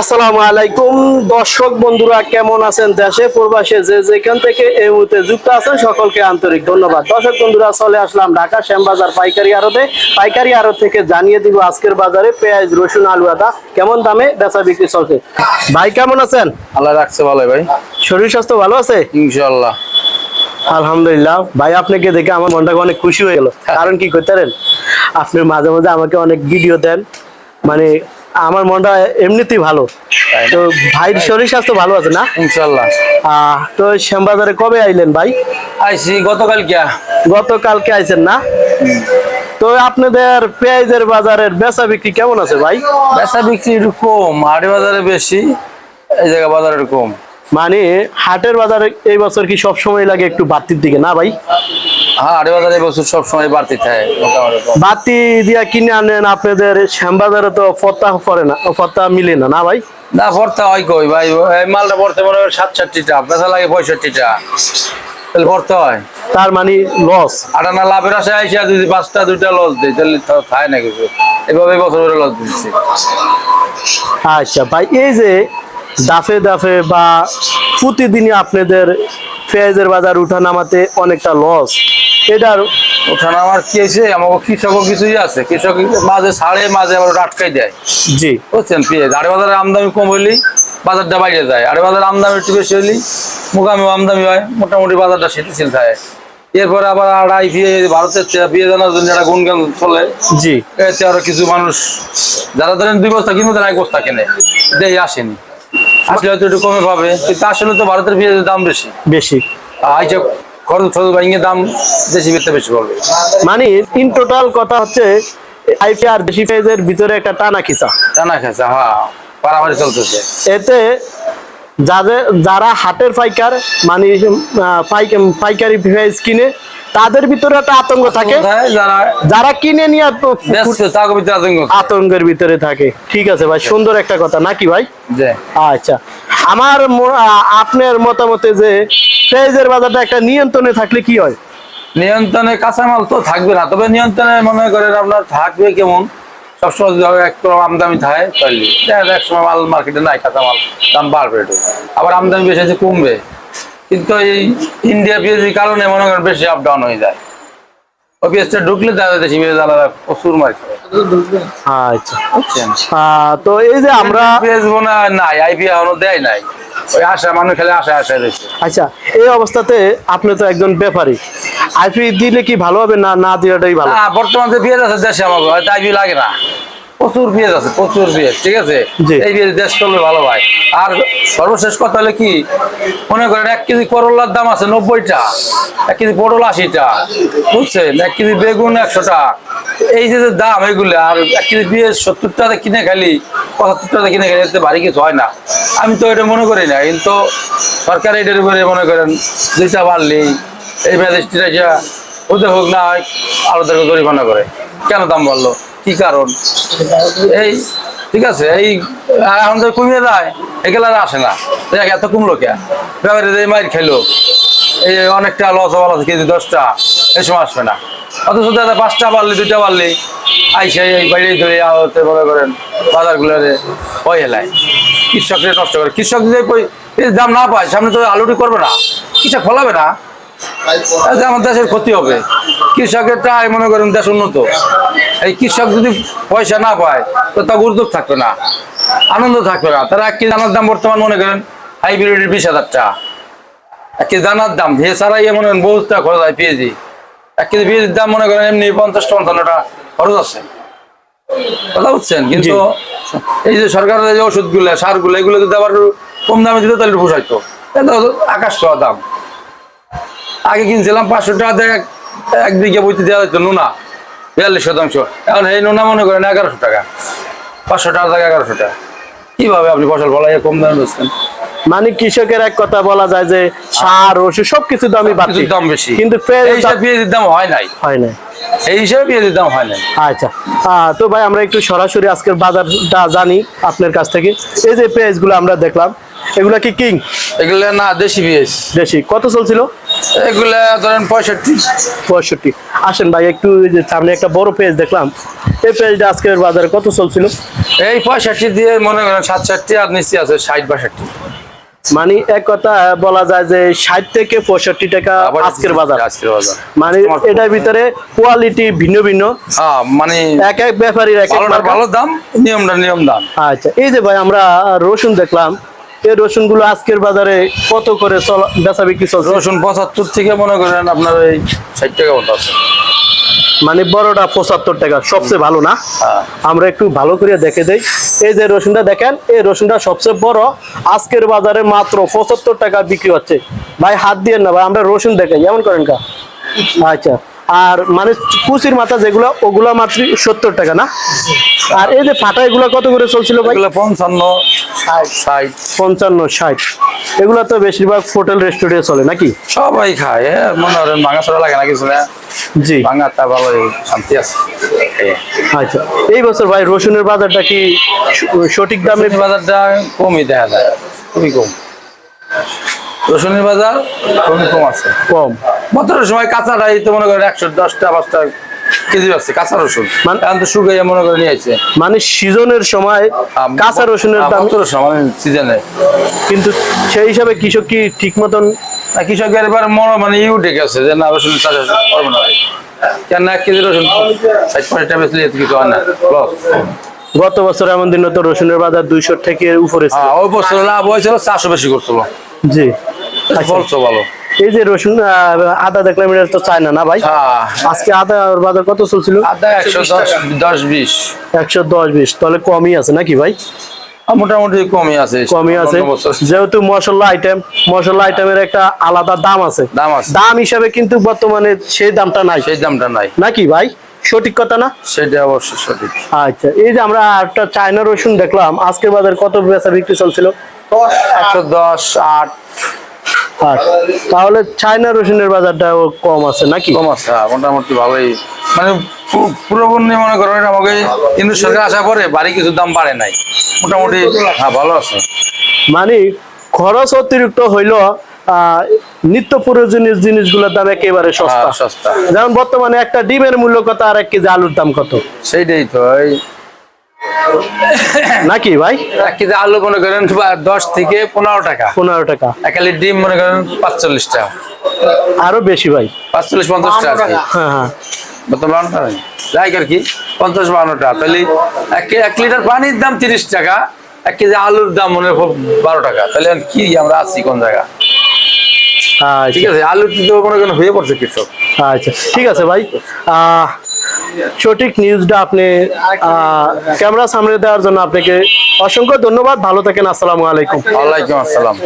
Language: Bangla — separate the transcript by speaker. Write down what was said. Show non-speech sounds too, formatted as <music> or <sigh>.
Speaker 1: আসসালামু আলাইকুম। দর্শক বন্ধুরা কেমন আছেন দেশে প্রবাসে? যে যেখান থেকে এই মুহূর্তে যুক্ত আছেন সকলকে আন্তরিক ধন্যবাদ। দর্শক বন্ধুরা চলে আসলাম ঢাকা শ্যামবাজার পাইকারি আড়তে। পাইকারি আড়ত থেকে জানিয়ে দিব আজকের বাজারে পেঁয়াজ রসুন আলু আদা কেমন দামে বেচা বিক্রি চলছে। ভাই কেমন আছেন?
Speaker 2: আল্লাহ রাখছে ভালো ভাই।
Speaker 1: শরীর স্বাস্থ্য ভালো আছে?
Speaker 2: ইনশাল্লাহ
Speaker 1: আলহামদুলিল্লাহ। ভাই আপনাকে দেখে আমার মনটা অনেক খুশি হয়ে গেল। কারণ কি করতে পারেন? আপনি মাঝে মাঝে আমাকে অনেক ভিডিও দেন। মানে আমার মনটা এমনিতেই ভালো। তো ভাইয়ের শরীর স্বাস্থ্য ভালো আছে না?
Speaker 2: ইনশাল্লাহ।
Speaker 1: তো শ্যামবাজারে কবে আইলেন ভাই?
Speaker 2: আইসি গতকাল কিয়া
Speaker 1: গতকালকে আইছেন না? তো আপনাদের পেঁয়াজের বাজারের বেচা বিক্রি কেমন আছে ভাই?
Speaker 2: বেচা বিক্রি কম হাটে বাজারে বেশি এই জায়গা বাজারে কম।
Speaker 1: মানে হাটের বাজারে এই বছর কি সব সময় লাগে একটু বাড়তির দিকে না ভাই?
Speaker 2: হাটে বাজারে এবছর সবসময় বাড়তি থাকে। মোটামুটি কম।
Speaker 1: বাতি দিয়া কিনে আনেন আপনাদের শ্যামবাজারে তো পড়ে না মিলে না না ভাই?
Speaker 2: না ভর্তা হয় কই ভাই? মালটা ভরতে মনে হয় সাতষট্টিটা বেচা লাগে পঁয়ষট্টিটা। তাহলে ভরতে হয়?
Speaker 1: তার মানে লস
Speaker 2: লাভের আশায় আইসা যদি পাঁচটা দুইটা লস দিই তাহলে খায় না কিছু। এভাবে বছর ধরে লস দিচ্ছি।
Speaker 1: আচ্ছা ভাই এই যে দাফে দাফে বা প্রতিদিনই আপনাদের পেঁয়াজের বাজার উঠা নামাতে অনেকটা লস এটার
Speaker 2: ওখানে আমার কি হয়েছে আমার কৃষকও কিছুই আছে। কৃষক মাঝে ছাড়ে মাঝে আবার আটকাই দেয়।
Speaker 1: জি।
Speaker 2: বুঝছেন? পেঁয়াজ আড়ে বাজারে আমদানি কম হইলি বাজারটা বাইরে যায়। আড়ে বাজারে আমদানি একটু বেশি হইলি মুখামি আমদানি হয় মোটামুটি বাজারটা শীতশীল থাকে। এরপরে আবার আড়াই পেঁয়াজ ভারতের পেঁয়াজ আনার জন্য একটা গুনগান চলে।
Speaker 1: জি।
Speaker 2: এতে আরও কিছু মানুষ যারা ধরেন দুই বস্তা কিনবে তারা এক বস্তা কেনে। দেই আসেনি। আসলে হয়তো একটু কমে পাবে। কিন্তু আসলে তো ভারতের পেঁয়াজের দাম বেশি।
Speaker 1: বেশি।
Speaker 2: আইসা খরচ খরচ ভাঙিয়ে দাম বেশি বেশি বেশি পড়বে
Speaker 1: মানে ইন টোটাল কথা হচ্ছে আইপি আর দেশি পেঁয়াজের ভিতরে একটা টানা খিচা।
Speaker 2: টানা হ্যাঁ চলতেছে।
Speaker 1: এতে যাদের যারা হাটের পাইকার মানে পাইকারি পেঁয়াজ কিনে তাদের ভিতরে একটা আতঙ্ক থাকে।
Speaker 2: যারা
Speaker 1: কিনে নিয়ে আতঙ্কের ভিতরে থাকে। ঠিক আছে ভাই সুন্দর একটা কথা। নাকি ভাই? আচ্ছা। আমার আপনার মতামতে যে পেঁয়াজের বাজারটা একটা নিয়ন্ত্রণে থাকলে কি হয়?
Speaker 2: নিয়ন্ত্রণে কাঁচামাল তো থাকবে না, তবে নিয়ন্ত্রণে মনে করেন আপনার থাকবে কেমন, সবসময় যদি আমদানি থাকে তাহলে। দেখা যায় একসময় মাল মার্কেটে নাই কাঁচামাল, দাম বাড়বে আবার আমদানি বেশি কমবে। কিন্তু এই ইন্ডিয়া পেঁয়াজের কারণে মনে করেন বেশি আপ ডাউন হয়ে যায়। ঢুকলে প্রচুর মার
Speaker 1: আচ্ছা। তো এই যে আমরা
Speaker 2: পেঁয়াজ নাই আইপি এখনও দেয় নাই। ওই আশা মানুষ খেলে আশা আশা রয়েছে।
Speaker 1: আচ্ছা এই অবস্থাতে আপনি তো একজন ব্যাপারী। আইপি দিলে কি ভালো হবে না না দেওয়াটাই ভালো?
Speaker 2: বর্তমানে আছে দেশে হয়তো আইপি লাগে না। প্রচুর পেঁয়াজ আছে প্রচুর পেঁয়াজ ঠিক আছে। এই পেঁয়াজ দেশ করলে ভালো ভাই আর সর্বশেষ কথা হলো কি মনে করেন এক কেজি করলার দাম আছে নব্বইটা এক কেজি পটল আশিটা বুঝছেন? এক কেজি বেগুন একশোটা। এই যে দাম এগুলো আর এক কেজি পেঁয়াজ সত্তর টাকা কিনে খালি পঁচাত্তর টাকা কিনে খালি এতে ভারী কিছু হয় না। আমি তো এটা মনে করি না কিন্তু সরকার এটার উপরে মনে করেন দুইটা বাড়লেই এই যা ওদের হোক না হয় আলাদা জরিমানা করে। কেন দাম বাড়লো? কি কারণ? এই, ঠিক আছে, এই এখন তো কমিয়ে দেয় এগুলো আসে না। এত কমলো কে? ব্যাপারে মায়ের খেলো এই অনেকটা লস হওয়ার আছে, কেজি দশটা, এই সময় আসবে না। অথচ দাদা, পাঁচটা বাড়লে, দুইটা বাড়লে, আইসে এই বাইরেই ধরে আহতে মনে করেন বাজারগুলো ওই হেলায়। কৃষকদের নষ্ট করে, কৃষক যদি দাম না পায়, সামনে তো আলুটি করবে না, কৃষক ফলাবে না। আমার দেশের ক্ষতি হবে। কৃষকের টাই মনে করেন দেশ উন্নত। এই কৃষক যদি পয়সা না পায় তো তা উদ্যোগ থাকবে না আনন্দ থাকবে না। তারা এক কেজি দানার দাম বর্তমান মনে করেন হাইব্রিডের বিশ হাজার টাকা। এক কেজি দানার দাম ভে ছাড়াই মনে করেন বহুত টাকা খরচ হয় পেঁয়াজি। এক কেজি পেঁয়াজির দাম মনে করেন এমনি পঞ্চাশ পঞ্চান্ন টাকা খরচ আছে। কথা বুঝছেন? কিন্তু এই যে সরকারের যে ওষুধগুলো সারগুলো এগুলো যদি আবার কম দামে দিত তাহলে পোষাইতো। এটা আকাশ ছোঁয়া দাম। আগে কিনছিলাম পাঁচশো টাকা এক বিঘে বইতে দেওয়া যেত নুনা। বিয়াল্লিশ শতাংশ। এখন এই নুনা মনে করেন এগারোশো টাকা। পাঁচশো টাকা থেকে এগারোশো টাকা। কীভাবে আপনি ফসল ফলাই কম দামে বেচছেন
Speaker 1: মানে কৃষকের এক কথা বলা যায় যে সার ওষুধ সবকিছু দামই বাড়ছে
Speaker 2: দাম বেশি।
Speaker 1: কিন্তু পেঁয়াজের দাম
Speaker 2: হয় নাই।
Speaker 1: হয় না
Speaker 2: এই হিসাবে পেঁয়াজের দাম হয় নাই।
Speaker 1: আচ্ছা। তো ভাই আমরা একটু সরাসরি আজকের বাজারটা জানি আপনার কাছ থেকে। এই যে পেঁয়াজগুলো আমরা দেখলাম এগুলা কি কিং?
Speaker 2: এগুলো না দেশি বিএস।
Speaker 1: দেশি। কত চলছিল?
Speaker 2: এগুলা ধরেন পঁয়ষট্টি।
Speaker 1: পঁয়ষট্টি। আসেন ভাই একটু সামনে একটা বড় পেজ দেখলাম। এই পেজটা আজকের বাজারে কত চলছিল?
Speaker 2: এই পঁয়ষট্টি দিয়ে মনে করেন সাতষট্টি আর নিচে আছে ষাট বাষট্টি।
Speaker 1: মানে এক কথা বলা যায় যে ষাট থেকে পঁয়ষট্টি টাকা আজকের বাজার।
Speaker 2: আজকের বাজার।
Speaker 1: মানে এটার ভিতরে কোয়ালিটি ভিন্ন ভিন্ন।
Speaker 2: হ্যাঁ মানে
Speaker 1: এক এক ব্যাপারীর এক এক
Speaker 2: ভালো দাম নিয়মটা নিয়ম দাম।
Speaker 1: আচ্ছা এই যে ভাই আমরা রসুন দেখলাম। এই রসুনগুলো আজকের বাজারে কত করে বেচা বিক্রি চলছে?
Speaker 2: রসুন পঁচাত্তর থেকে মনে করেন আপনার এই ষাট টাকা মতো আছে।
Speaker 1: মানে বড়টা পঁচাত্তর টাকা সবচেয়ে ভালো না?
Speaker 2: হ্যাঁ।
Speaker 1: আমরা একটু ভালো করে দেখে দেই। এই যে রসুনটা দেখেন এই রসুনটা সবচেয়ে বড় আজকের বাজারে মাত্র পঁচাত্তর টাকা বিক্রি হচ্ছে। ভাই হাত দিয়ে না ভাই আমরা রসুন দেখাই এমন করেন কা? আচ্ছা। আর মানে কুচির মাথা যেগুলো ওগুলো মাত্র সত্তর টাকা না? আর এই যে ফাটা এগুলো কত করে চলছিল ভাই?
Speaker 2: এগুলো পঞ্চান্ন ষাট।
Speaker 1: পঞ্চান্ন ষাট। এগুলো তো বেশিরভাগ হোটেল রেস্টুরেন্টে চলে নাকি?
Speaker 2: সবাই খায় মনে করেন ভাঙা ছড়া লাগে না কিছু না
Speaker 1: জি।
Speaker 2: ভাঙা তা ভালো শান্তি আছে।
Speaker 1: আচ্ছা। এই বছর ভাই রসুনের বাজারটা কি সঠিক দামে?
Speaker 2: বাজারটা কমই দেখা যায় খুবই কম। রসুনের বাজার খুবই কম আছে।
Speaker 1: কম।
Speaker 2: বছরের সময় কাঁচাটাই তো মনে করেন একশো দশটা পাঁচটা কেজি আছে কাঁচা রসুন।
Speaker 1: মানে-
Speaker 2: এখন তো শুকাইয়া মনে করে নিয়ে আসছে
Speaker 1: মানে সিজনের সময় কাঁচা রসুনের দাম
Speaker 2: বছরের সময় সিজনে
Speaker 1: কিন্তু সেই হিসাবে কৃষক কি ঠিক মতন
Speaker 2: কৃষকের এবার মনে মানে ইউ ডেকে আছে যে না রসুন চাষ করব না কেন এক কেজি রসুন ষাট পঁয়ষট্টা বেচলে এত কিছু হয় না। লস
Speaker 1: গত বছর এমন দিন তো রসুনের বাজার দুইশো থেকে উপরে
Speaker 2: হ্যাঁ ওই বছর লাভ হয়েছিল চারশো বেশি করছিল।
Speaker 1: জি।
Speaker 2: ফলছো ভালো।
Speaker 1: এই যে রসুন আদা দেখলাম এটা তো চায় না না ভাই?
Speaker 2: হ্যাঁ।
Speaker 1: আজকে আদার বাজার কত চলছিল?
Speaker 2: আদা একশো দশ বিশ।
Speaker 1: একশো দশ বিশ তাহলে কমই আছে নাকি ভাই?
Speaker 2: মোটামুটি কমই আছে।
Speaker 1: কমই আছে। যেহেতু মশলা আইটেম মশলা আইটেমের একটা আলাদা দাম আছে।
Speaker 2: দাম আছে।
Speaker 1: দাম হিসাবে কিন্তু বর্তমানে সেই দামটা নাই।
Speaker 2: সেই দামটা নাই।
Speaker 1: নাকি ভাই? সঠিক কথা না?
Speaker 2: সেটা অবশ্যই সঠিক।
Speaker 1: আচ্ছা এই যে আমরা একটা চায়না রসুন দেখলাম আজকের বাজার কত বেচা বিক্রি চলছিল?
Speaker 2: একশো দশ আট
Speaker 1: তাহলে চায়না রসুনের বাজারটাও কম আছে নাকি?
Speaker 2: কম আছে হ্যাঁ, মোটামুটি ভালোই। মানে পুরোপুরি মনে করেন আমাকে কিন্তু সরকার আসার পরে বাড়ি কিছু দাম বাড়ে নাই। মোটামুটি হ্যাঁ ভালো আছে।
Speaker 1: মানে খরচ অতিরিক্ত হইল নিত্য প্রয়োজনীয় জিনিসগুলোর দাম একেবারে সস্তা
Speaker 2: হ্যাঁ, সস্তা।
Speaker 1: যেমন বর্তমানে একটা ডিমের মূল্য কত আর এক কেজি আলুর দাম কত?
Speaker 2: সেইটাই তো <coughs>
Speaker 1: নাকি ভাই?
Speaker 2: এক কেজি আলু মনে করেন দশ থেকে পনেরো টাকা।
Speaker 1: পনেরো টাকা।
Speaker 2: এক ডিম মনে করেন পাঁচচল্লিশ টাকা।
Speaker 1: আরও বেশি ভাই।
Speaker 2: পাঁচচল্লিশ পঞ্চাশ টাকা
Speaker 1: হ্যাঁ হ্যাঁ।
Speaker 2: বর্তমান যাই আর কি পঞ্চাশ বান্ন টাকা। তাহলে এক এক লিটার পানির দাম তিরিশ টাকা এক কেজি আলুর দাম মনে হয় বারো টাকা। তাহলে আর কি আমরা আছি কোন জায়গা? ঠিক
Speaker 1: আচ্ছা
Speaker 2: আছে আলু কিন্তু মনে করেন হয়ে পড়ছে কৃষক।
Speaker 1: আচ্ছা ঠিক আছে ভাই। আহ, সঠিক নিউজটা আপনি ক্যামেরা সামনে দেওয়ার জন্য আপনাকে অসংখ্য ধন্যবাদ। ভালো থাকেন, আসসালামু আলাইকুম।
Speaker 2: ওয়ালাইকুম আসসালাম।